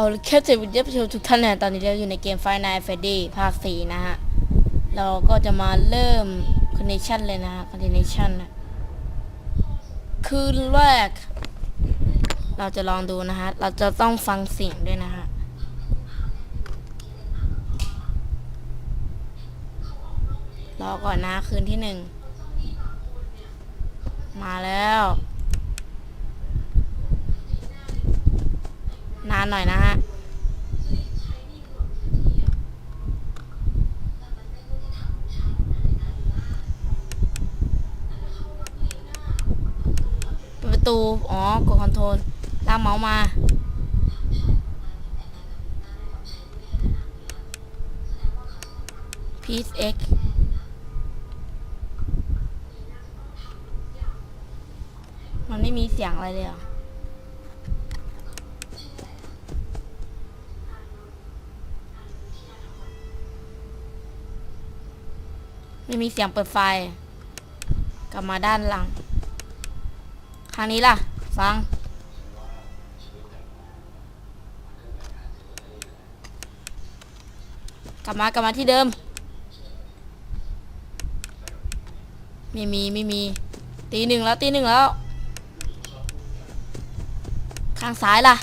เอาแค่เจ็บวิดีโอผู้ชมทุกท่านนตอนนี้เราอยู่ในเกม Five Nights at Freddy ภาค4นะฮะ เราก็จะมาเริ่ม Connection เลยนะฮะ Connection นะคืนแรก เราจะลองดูนะฮะ เราจะต้องฟังเสียงด้วยนะฮะรอก่อนนะคืนที่หนึ่ง มาแล้ว นานหน่อยนะฮะปประตู อ๋อ กดคอนโทรลลากเมาส์มา Peace X มันไม่มีเสียงอะไรเลยเห ไม่มีเสียงเปิดไฟ กลับมาด้านหลัง ครั้งนี้ล่ะ ฟัง กลับมากลับมาที่เดิม ไม่มีไม่มี ตีหนึ่งแล้วตีหนึ่งแล้ว ข้างซ้ายล่ะ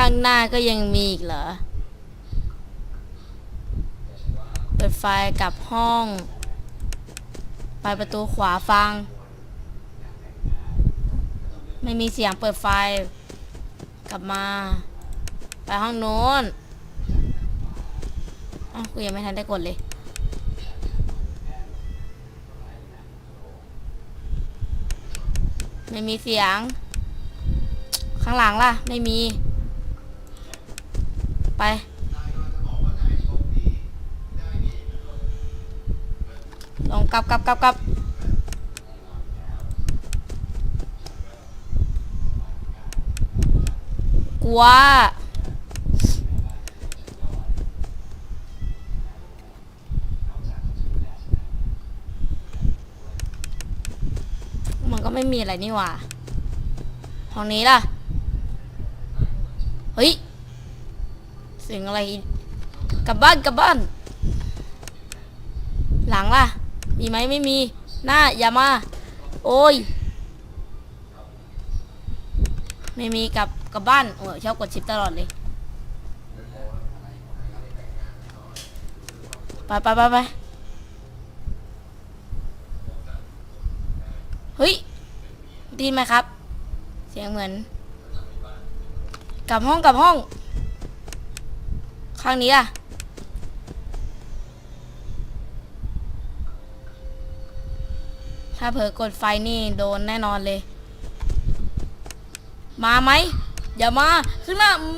ข้างหน้าก็ยังมีอีกเหรอ เปิดไฟกลับห้อง ไปประตูขวาฟัง ไม่มีเสียงเปิดไฟ กลับมา ไปห้องโน้นอ้าวกูยังไม่ทันได้กดเลยไม่มีเสียง ข้างหลังล่ะ ไม่มี ไป ลงกลับกลับกลับกลับกลัวมันก็ไม่มีอะไรนี่หว่าห้องนี้ล่ะ เฮ้ย เสียงอะไรกลับบ้านกลับบ้าน หลังล่ะ มีไหมไม่มี หน้าอย่ามา โอ้ย ไม่มีกลับกลับบ้านโอ้ชอบกดชิปตลอดเลยไปไปไปไปเฮ้ยดยินไหมครับ เสียงเหมือน กลับห้องกลับห้อง ข้างนี้ล่ะถ้าเผลอกดไฟนี่โดนแน่นอนเลย มาไหมอย่ามาขึ้นมาอื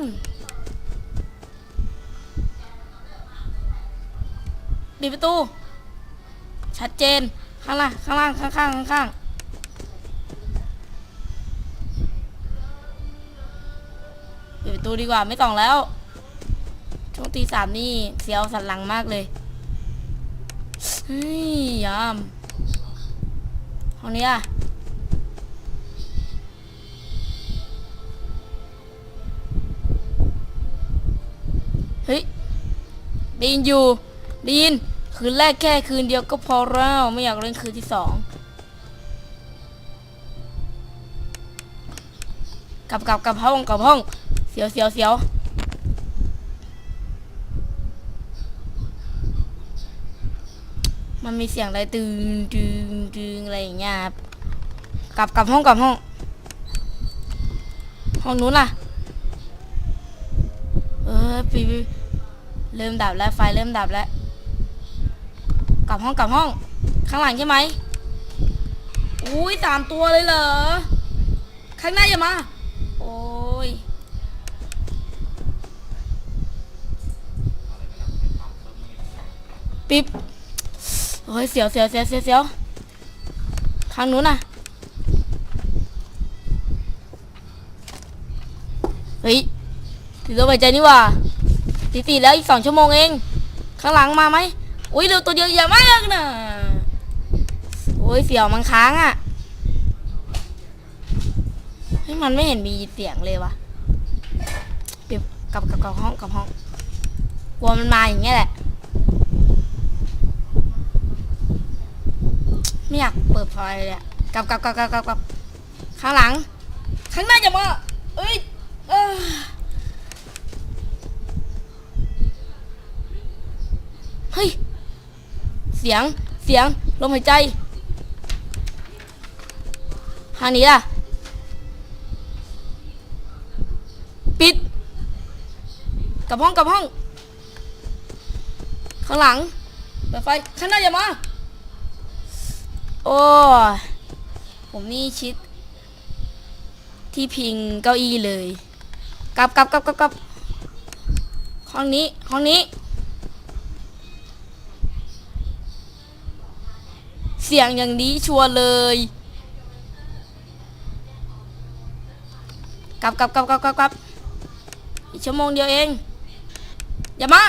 มปิดประตู ชัดเจน ข้างล่าง ข้างล่าง ข้างข้างข้างข้างปิดประตูดีกว่าไม่ต้องแล้ว ช่วงตีสามนี่เสียวสันหลังมากเลยเฮ้ยยามห้องนี้อะเฮ้ยได้ยินอยู่ได้ยินคืนแรกแค่คืนเดียวก็พอแล้วไม่อยากเล่นคืนที่สองกลับกลับกลับห้องกลับห้องเสียวเสียวเสียว มันมีเสียงอะไรตึงตึงตึงอะไรอย่างเงี้ยครับกลับกลับห้องกลับห้อง ห้องนู้นล่ะ เออปีเริ่มดับแล้วไฟเริ่มดับแล้ว กลับห้องกลับห้อง ข้างหลังใช่ไหมอุ้ยสามตัวเลยเหรอ ข้างหน้าอย่ามา โอ้ยปิ๊บ โอ้ยเสียวเสียวเสียวเสียวเสียวข้างนู้นน่ะเฮ้ยถือลมหายใจนี่ว่าตีสี่แล้วอีกสองชั่วโมงเอง ข้างหลังมาไหมอุ้ยเร็วตัวเดียวอย่ามากนะโอ้ยเสียวมันค้างอะ่ะเฮ้ยมันไม่เห็นมีเสียงเลยวะเดี๋ยวกลับกลับกับห้องกลับห้องกลัวมันมาอย่างเงี้ยแหละ ไม่อยากเปิดไฟเลยอะกลับกลับกลับกลับกลับกลับข้างหลัง ข้างหน้าจะมาเอ้ยเออเฮ้ย เสียง เสียง ลมหายใจ ทางนี้ล่ะ ปิด กับห้องกับห้อง ข้างหลัง เปิดไฟ ข้างหน้าอย่ามา โอ้ผมนี่ชิด ที่พิงเก้าอี้เลยกลับกลับกลับกลับกลับห้องนี้ห้องนี้ เสียงอย่างนี้ชัวร์เลยกลับกลับกลับกลับกลับกลับอีกชั่วโมงเดียวเอง อย่ามา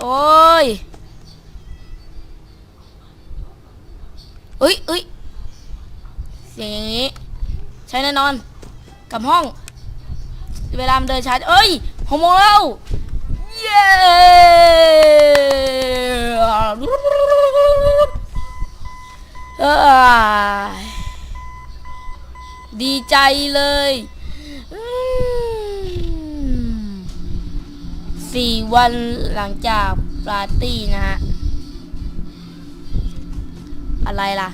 โอ้ย เอ้ยเอ้ยเสียงอย่างนี้ ใช่แน่นอน กับห้อง เวลามันเดินช้าเอ้ยหกโมงแล้ว เย้ดีใจเลยสี่วันหลังจากปาร์ตี้นะฮะ อะไรล่ะ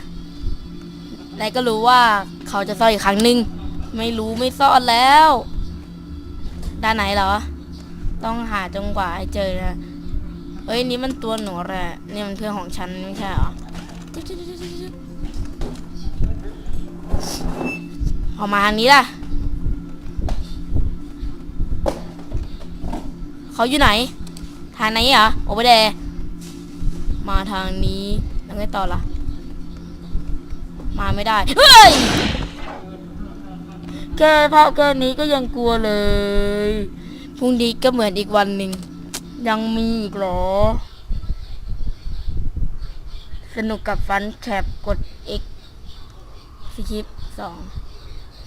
นายก็รู้ว่าเขาจะซ่อนอีกครั้งหนึ่งไม่รู้ไม่ซ่อนแล้ว ด้านไหนเหรอ ต้องหาจนกว่าให้เจอนะเฮ้ยนี่มันตัวหนูแหละนี่มันเพื่อนของฉันไม่ใช่หรอออกมาทางนี้ล่ะ เขาอยู่ไหน ทางไหนเหรอ โอเปเดมาทางนี้ แล้วไงต่อล่ะ มาไม่ได้ เฮ้ยแค่ภาพแค่นี้ก็ยังกลัวเลย พรุ่งนี้ก็เหมือนอีกวันหนึ่ง ยังมีอีกเหรอ สนุกกับฟันแคปกด X สคริปสอง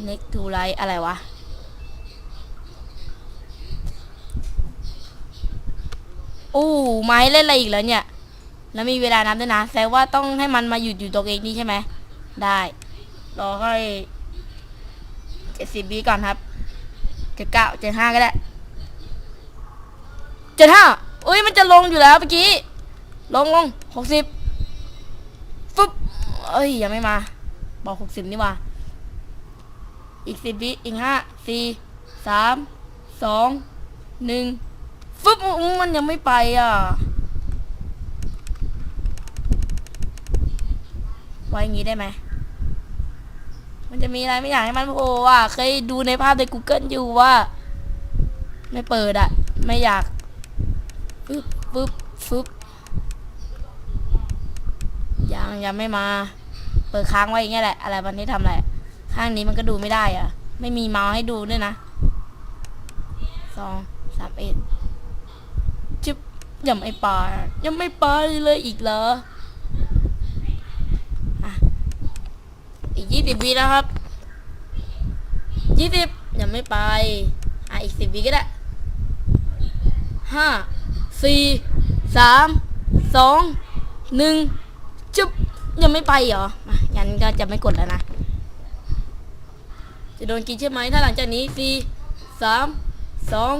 next to light อะไรวะโอ้ไม้เล่นอะไรอีกแล้วเนี่ย แล้วมีเวลานับด้วยนะแสดงว่าต้องให้มันมาหยุดอยู่ตรงเองนี่ใช่ไหม ได้ รอให้เจ็ดสิบวิก่อนครับเจ็ดเก้าเจ็ดห้าก็ได้เจ็ดห้าอุ้ยมันจะลงอยู่แล้วเมื่อกี้ ลงลงหกสิบฟึบเอ้ยยังไม่มา บอกหกสิบนี่ว่า อีกสิบวิอีกห้าสี่สามสองหนึ่งฟึบอุ๊ยมันยังไม่ไปอะไว้อย่างงี้ได้ไหม มันจะมีอะไรไม่อยากให้มันโผล่อะ เคยดูในภาพใน Google อยู่ว่า ไม่เปิดอะ ไม่อยากฟึบฟึบฟึบยังยังไม่มา เปิดค้างไว้อย่างเงี้ยแหละ อะไรวันนี้ทำอะไร ข้างนี้มันก็ดูไม่ได้อะ ไม่มีเมาส์ให้ดูด้วยนะสองสามเอ็ดจิบยังไม่ไปยังไม่ไปเลยอีกเหรอ อีก ยี่สิบวินะครับยี่สิบยังไม่ไป อะอีกสิบวิก็ได้ห้าสี่สามสองหนึ่งจุ๊บยังไม่ไปเหรอมางั้นก็จะไม่กดแล้วนะ จะโดนกินใช่ไหมถ้าหลังจากนี้สี่สามสอง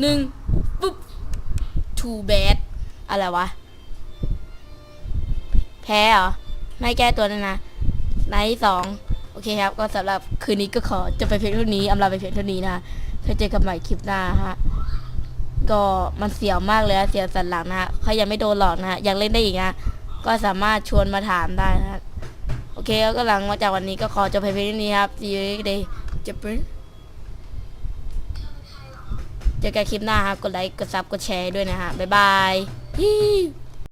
หนึ่งปุ๊บ too bad อะไรวะ แพ้เหรอ ไม่แก้ตัวเลยนะ ไนท์สองโอเคครับ ก็สำหรับคืนนี้ก็ขอจะไปเพียงเท่านี้อำลาไปเพียงเท่านี้นะเคยเจอกันใหม่คลิปหน้าฮะก็มันเสียวมากเลยนะเสียวสันหลังนะฮะใครยังไม่โดนหลอกนะฮะยังเล่นได้อีกนะก็สามารถชวนมาถามได้นะฮะโอเคแล้วก็หลังมาจากวันนี้ก็ขอจะไปเพียงเท่านี้ครับ see you next day จะเป็นเจอกันคลิปหน้าครับ กดไลค์ กดซับ กดแชร์ด้วยนะฮะ บ๊ายบาย